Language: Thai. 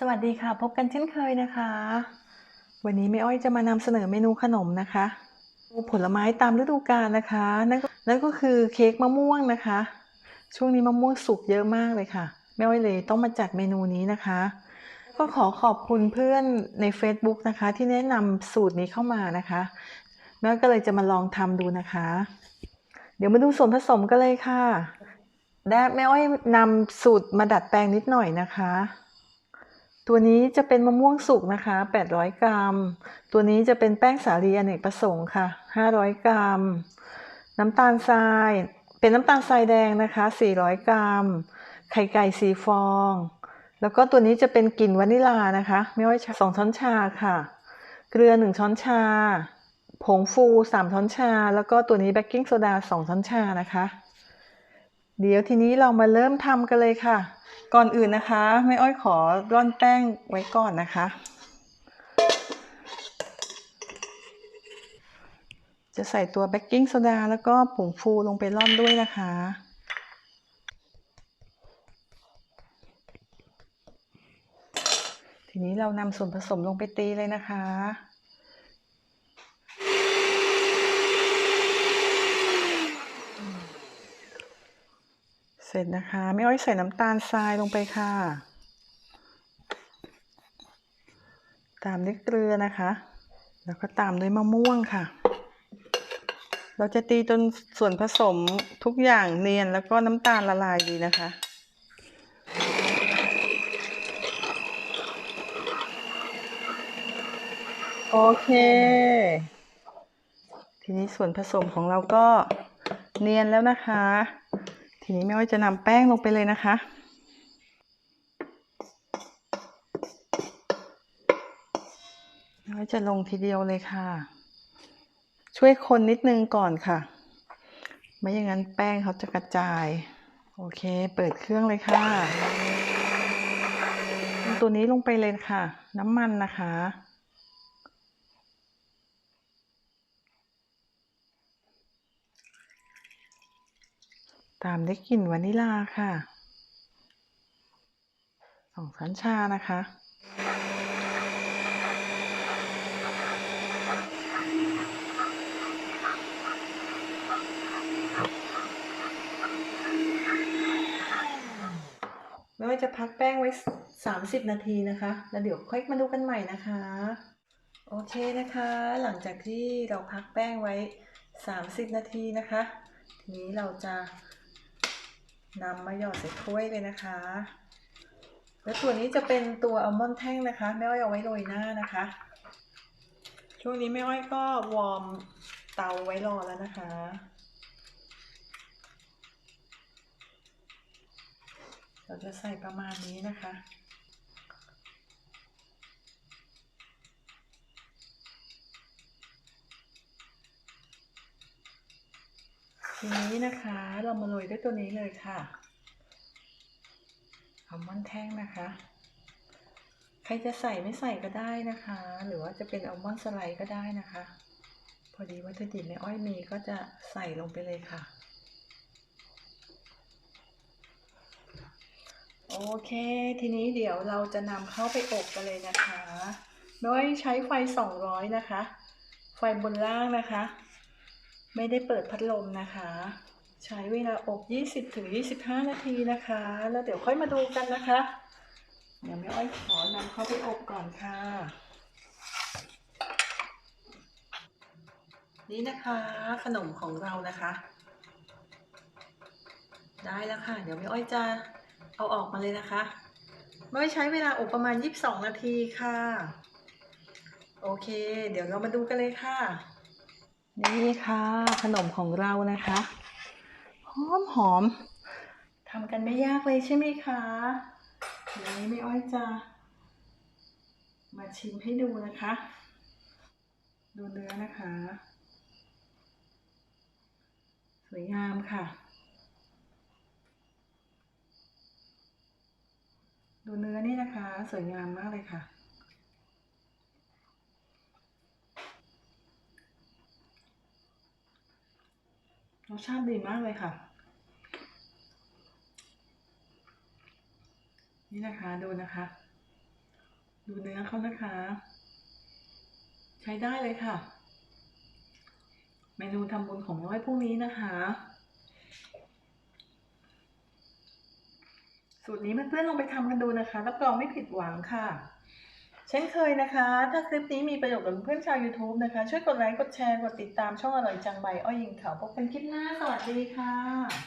สวัสดีค่ะ พบกันเช่นเคยนะคะ วันนี้แม่อ้อยจะมานำเสนอเมนูขนมนะคะผลไม้ตามฤดูกาลนะคะนั่นก็นั่นก็คือเค้กมะม่วงนะคะ ช่วงนี้มะม่วงสุกเยอะมากเลยค่ะแม่อ้อยเลยต้องมาจัดเมนูนี้นะคะ ก็ขอขอบคุณเพื่อนใน Facebook นะคะ ที่แนะนำสูตรนี้เข้ามานะคะแม่ก็เลยจะมาลองทำดูนะคะ เดี๋ยวมาดูส่วนผสมกันเลยค่ะแด้แม่อ้อยนำสูตรมาดัดแปลงนิดหน่อยนะคะ ตัวนี้จะเป็นมะม่วงสุกนะคะ 800 กรัม ตัวนี้จะเป็นแป้งสาลีอเนกประสงค์ค่ะ 500 กรัม น้ำตาลทราย เป็นน้ำตาลทรายแดงนะคะ 400 กรัม ไข่ไก่สีฟอง แล้วก็ตัวนี้จะเป็นกลิ่นวานิลานะคะ ไม่ว่าสองช้อนชาค่ะ เกลือ 1 ช้อนชา ผงฟู 3 ช้อนชา แล้วก็ตัวนี้เบกกิ้งโซดา 2 ช้อนชานะคะ เดี๋ยวทีนี้เรามาเริ่มทำกันเลยค่ะ ก่อนอื่นนะคะแม่อ้อยขอร่อนแป้งไว้ก่อนนะคะ จะใส่ตัวเบกกิ้งโซดาแล้วก็ผงฟูลงไปร่อนด้วยนะคะทีนี้เรานำส่วนผสมลงไปตีเลยนะคะ ร็จนะคะไม่อ้อยใส่น้ำตาลทรายลงไปค่ะ ตามด้วยเกลือนะคะ แล้วก็ตามด้วยมะม่วงค่ะ เราจะตีจนส่วนผสมทุกอย่างเนียนแล้วก็น้ำตาลละลายดีนะคะโอเค ทีนี้ส่วนผสมของเราก็เนียนแล้วนะคะ ทีนี้แม่อ้อยจะนำแป้งลงไปเลยนะคะแม่อ้อยจะลงทีเดียวเลยค่ะ ช่วยคนนิดนึงก่อนค่ะ ไม่อย่างนั้นแป้งเขาจะกระจาย โอเค เปิดเครื่องเลยค่ะ ตัวนี้ลงไปเลยค่ะ น้ำมันนะคะ ตามด้วยกลิ่นวานิลาค่ะสองช้อนชานะคะ ไม่ว่าจะพักแป้งไว้ 30 นาทีนะคะ แล้วเดี๋ยวค่อยมาดูกันใหม่นะคะ โอเคนะคะ หลังจากที่เราพักแป้งไว้ 30 นาทีนะคะ ทีนี้เราจะ นำมาหยอดใส่ถ้วยเลยนะคะ แล้วตัวนี้จะเป็นตัวอัลมอนด์แท่งนะคะแม่อ้อยเอาไว้โรยหน้านะคะ ช่วงนี้แม่อ้อยก็วอร์มเตาไว้รอแล้วนะคะเราจะใส่ประมาณนี้นะคะ ทีนี้นะคะเรามาโรยด้วยตัวนี้เลยค่ะอัลมอนด์แท่งนะคะ ใครจะใส่ไม่ใส่ก็ได้นะคะ หรือว่าจะเป็นอัลมอนด์สไลด์ก็ได้นะคะ พอดีวัตถุดิบในอ้อยมีก็จะใส่ลงไปเลยค่ะ โอเค ทีนี้เดี๋ยวเราจะนำเข้าไปอบกันเลยนะคะ โดยใช้ไฟ 200 นะคะ ไฟบนล่างนะคะ ไม่ได้เปิดพัดลมนะคะ ใช้เวลาอบ 20-25 นาทีนะคะ แล้วเดี๋ยวค่อยมาดูกันนะคะ เดี๋ยวแม่อ้อยขอนำเข้าไปอบก่อนค่ะ นี่นะคะขนมของเรานะคะ ได้แล้วค่ะ เดี๋ยวแม่อ้อยจะเอาออกมาเลยนะคะแม่อ้อยใช้เวลาอบประมาณ 22 นาทีค่ะ โอเค เดี๋ยวเรามาดูกันเลยค่ะ นี่ค่ะ ขนมของเรานะคะหอมหอมทำกันไม่ยากเลยใช่ไหมคะเดี๋ยวนี้แม่อ้อยจะ มาชิมให้ดูนะคะ ดูเนื้อนะคะ สวยงามค่ะ ดูเนื้อนี่นะคะ สวยงามมากเลยค่ะ สชาติดีมากเลยค่ะ นี่นะคะดูนะคะ ดูเนื้อเขานะคะ ใช้ได้เลยค่ะ เมนูทำบุญของน้อยพรุ่งนี้นะคะสูตรนี้เพื่อนๆลองไปทำกันดูนะคะ รับรองไม่ผิดหวังค่ะ เช่นเคยนะคะ ถ้าคลิปนี้มีประโยชน์กับเพื่อนชาว YouTube นะคะ ช่วยกดไลค์ กดแชร์ กดติดตามช่องอร่อยจังใบอ้อยยิงเขาพบกันคลิปหน้า สวัสดีค่ะ